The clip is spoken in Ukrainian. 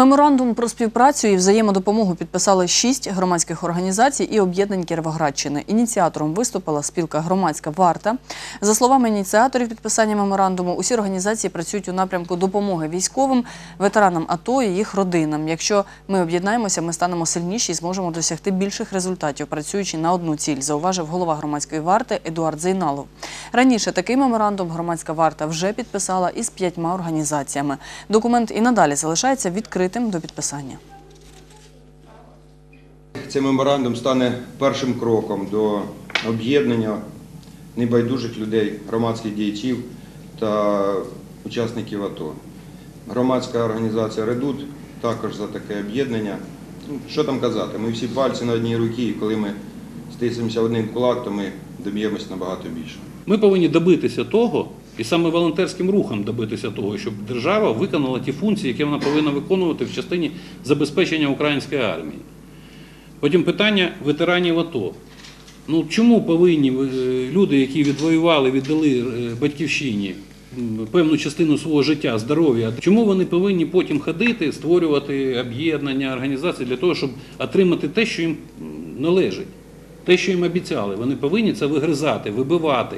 Меморандум про співпрацю і взаємодопомогу підписали шість громадських організацій і об'єднань Кіровоградщини. Ініціатором виступила спілка Громадська варта. За словами ініціаторів підписання меморандуму, усі організації працюють у напрямку допомоги військовим, ветеранам АТО і їх родинам. Якщо ми об'єднаємося, ми станемо сильніші і зможемо досягти більших результатів, працюючи на одну ціль, зауважив голова громадської варти Едуард Зейналов. Раніше такий меморандум громадська варта вже підписала із п'ятьма організаціями. Документ і надалі залишається відкритим до підписання. Цей меморандум стане першим кроком до об'єднання небайдужих людей, громадських діячів та учасників АТО. Громадська організація Редут також за таке об'єднання. Ну, Що там казати? Ми всі пальці на одній руці, і коли ми стисимося один кулак, то ми доб'ємось набагато більше. Ми повинні добитися того, і саме волонтерським рухом добитися того, щоб держава виконала ті функції, які вона повинна виконувати в частині забезпечення української армії. Потім питання ветеранів АТО. Ну чому повинні е, люди, які відвоювали, віддали е, батьківщині певну частину свого життя, здоров'я, чому вони повинні потім ходити, створювати об'єднання, організації для того, щоб отримати те, що їм належить, те, що їм обіцяли? Вони повинні це вигризати, вибивати.